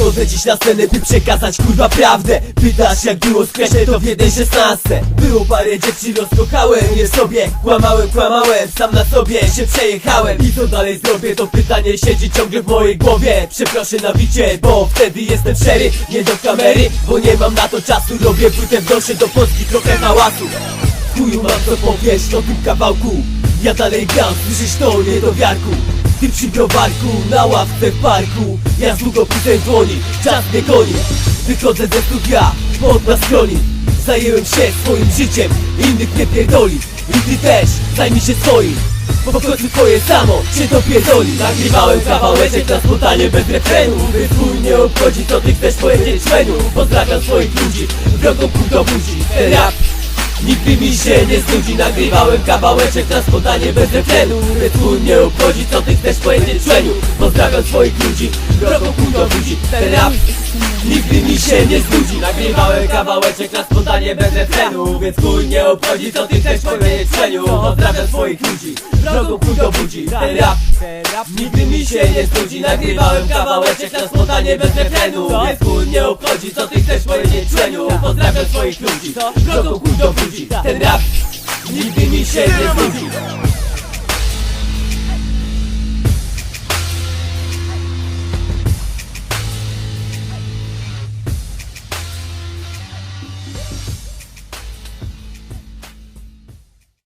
Wychodzę dziś na scenę, by przekazać kurwa prawdę. Pytasz jak było skreślę to w 1.16 Było parę dziewczyn, rozkochałem je sobie. Kłamałem, kłamałem, sam na sobie się przejechałem. I co dalej zrobię, to pytanie siedzi ciągle w mojej głowie. Przeproszę na bicie, bo wtedy jestem szczery. Nie do kamery, bo nie mam na to czasu. Robię płytę, wnoszę do Polski trochę hałasu. Chuju mam co powiesz o tym kawałku. Ja dalej gram, słyszysz to nie do wiarku Ty przy browarku, na ławce w parku. Ja z długopisem w dłoni, czas mnie goni. Wychodzę ze studia, pod na skroni. Zajęłem się swoim życiem, innych nie pierdoli. I ty też, zajmij się swoim. Bo w końcu twoje samo się to pierdoli Nagrywałem kawałeczek na spontanie bez refrenu. Wyspój nie obchodzi co ty chcesz powiedzieć menu. Pozdrawiam swoich ludzi, drogą pół do buzi Rap Nigdy mi się nie znudzi Nagrywałem kawałeczek na spontanie bez refrenu Rytmu nie obchodzi co ty chcesz powiedzieć człeniu Pozdrawiam swoich ludzi Drogą pół do budzi Ten rap Nigdy mi się nie znudzi. Nagrywałem kawałeczek na spontanie bez refrenu Więc chuj nie obchodzi co ty chcesz powiedzieć człeniu Pozdrawiam swoich ludzi Drogą pół do budzi Ten rap się nie znudzi Nagrywałem kawałeczek na spontanie bez refrenu. Więc chuj nie obchodzi co ty chcesz powiedzieć człeniu Pozdrawiam swoich ludzi. Drogą chuj do budzi Ten rap Nigdy mi się nie znudzi